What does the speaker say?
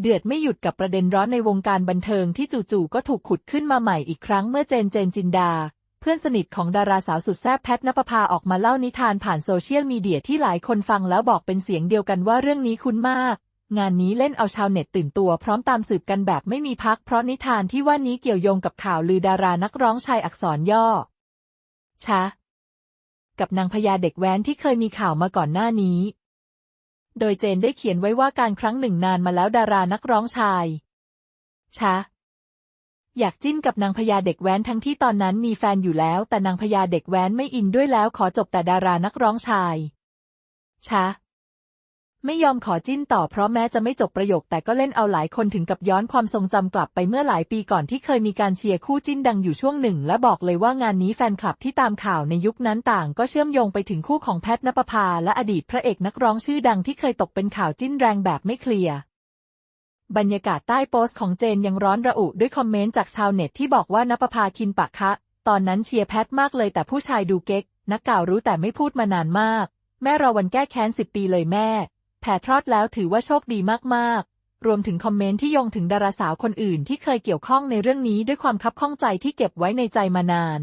เดือดไม่หยุดกับประเด็นร้อนในวงการบันเทิงที่จู่ๆก็ถูกขุดขึ้นมาใหม่อีกครั้งเมื่อเจนเจนจินดา เพื่อนสนิทของดาราสาวสุดแซ่บแพทนปภาออกมาเล่านิทานผ่านโซเชียลมีเดียที่หลายคนฟังแล้วบอกเป็นเสียงเดียวกันว่าเรื่องนี้คุ้นมาก งานนี้เล่นเอาชาวเน็ตตื่นตัวพร้อมตามสืบกันแบบไม่มีพัก เพราะนิทานที่ว่านี้เกี่ยวโยงกับข่าวลือดารานักร้องชายอักษรย่อชะกับนางพญาเด็กแว้นที่เคยมีข่าวมาก่อนหน้านี้ โดยเจนได้เขียนไว้ว่าการครั้งหนึ่งนานมาแล้วดารานักร้องชาย ชะ อยากจิ้นกับนางพญาเด็กแว้นทั้งที่ตอนนั้นมีแฟนอยู่แล้ว แต่นางพญาเด็กแว้นไม่อินด้วยแล้วขอจบแต่ดารานักร้องชาย ชะ ไม่ยอมขอจิ้นต่อเพราะแม้จะไม่จบประโยคแต่ก็เล่นเอาหลายคนถึงกับย้อนความทรงจำกลับไปเมื่อหลายปีก่อนที่เคยมีการเชียร์คู่จิ้นดังอยู่ช่วงหนึ่ง และบอกเลยว่างานนี้แฟนคลับที่ตามข่าวในยุคนั้นต่างก็เชื่อมโยงไปถึงคู่ของแพทนปภาและอดีตพระเอกนักร้องชื่อดังที่เคยตกเป็นข่าวจิ้นแรงแบบไม่เคลียร์บรรยากาศใต้โพสต์ของเจนยังร้อนระอุด้วยคอมเมนต์จากชาวเน็ตที่บอกว่านปภาคินปะคะ ตอนนั้นเชียร์แพทมากเลยแต่ผู้ชายดูเก๊ก นักข่าวรู้แต่ไม่พูดมานานมาก แม่รอวันแก้แค้นสิบปีเลยแม่ ผ่ทอดแล้วถือว่าโชคดีมากๆ รวมถึงคอมเมนต์ที่โยงถึงดาราสาวคนอื่นที่เคยเกี่ยวข้องในเรื่องนี้ด้วยความคับข้องใจที่เก็บไว้ในใจมานาน